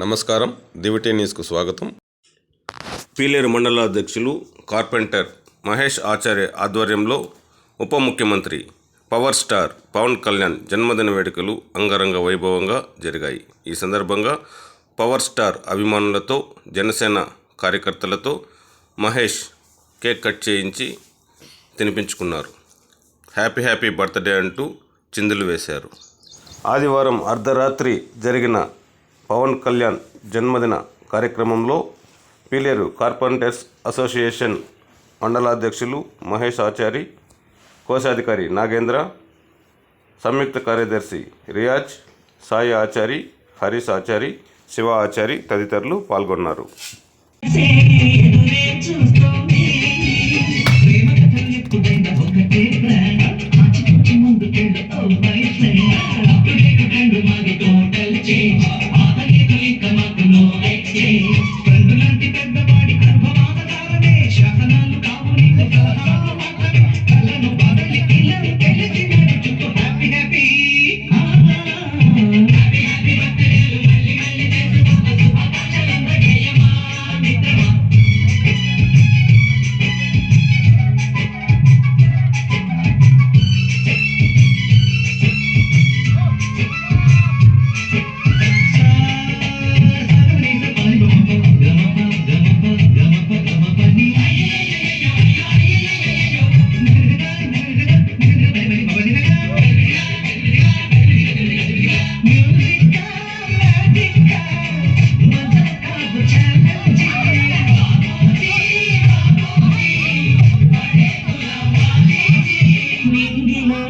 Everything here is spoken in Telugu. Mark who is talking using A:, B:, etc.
A: నమస్కారం. దివిటీ న్యూస్కు స్వాగతం. పీలేరు మండల అధ్యక్షులు కార్పెంటర్ మహేష్ ఆచార్య ఆధ్వర్యంలో ఉప ముఖ్యమంత్రి పవర్ స్టార్ పవన్ కళ్యాణ్ జన్మదిన వేడుకలు అంగరంగ వైభవంగా జరిగాయి. ఈ సందర్భంగా పవర్ స్టార్ అభిమానులతో జనసేన కార్యకర్తలతో మహేష్ కేక్ కట్ చేయించి తినిపించుకున్నారు. హ్యాపీ హ్యాపీ బర్త్డే అంటూ చిందులు వేశారు. ఆదివారం అర్ధరాత్రి జరిగిన పవన్ కళ్యాణ్ జన్మదిన కార్యక్రమంలో పీలేరు కార్పెంటర్స్ అసోసియేషన్ మండలాధ్యక్షులు మహేష్ ఆచారి కోశాధికారి నాగేంద్ర సంయుక్త కార్యదర్శి రియాజ్ సాయి ఆచారి హరీష్ ఆచారి శివ ఆచారి తదితరులు పాల్గొన్నారు.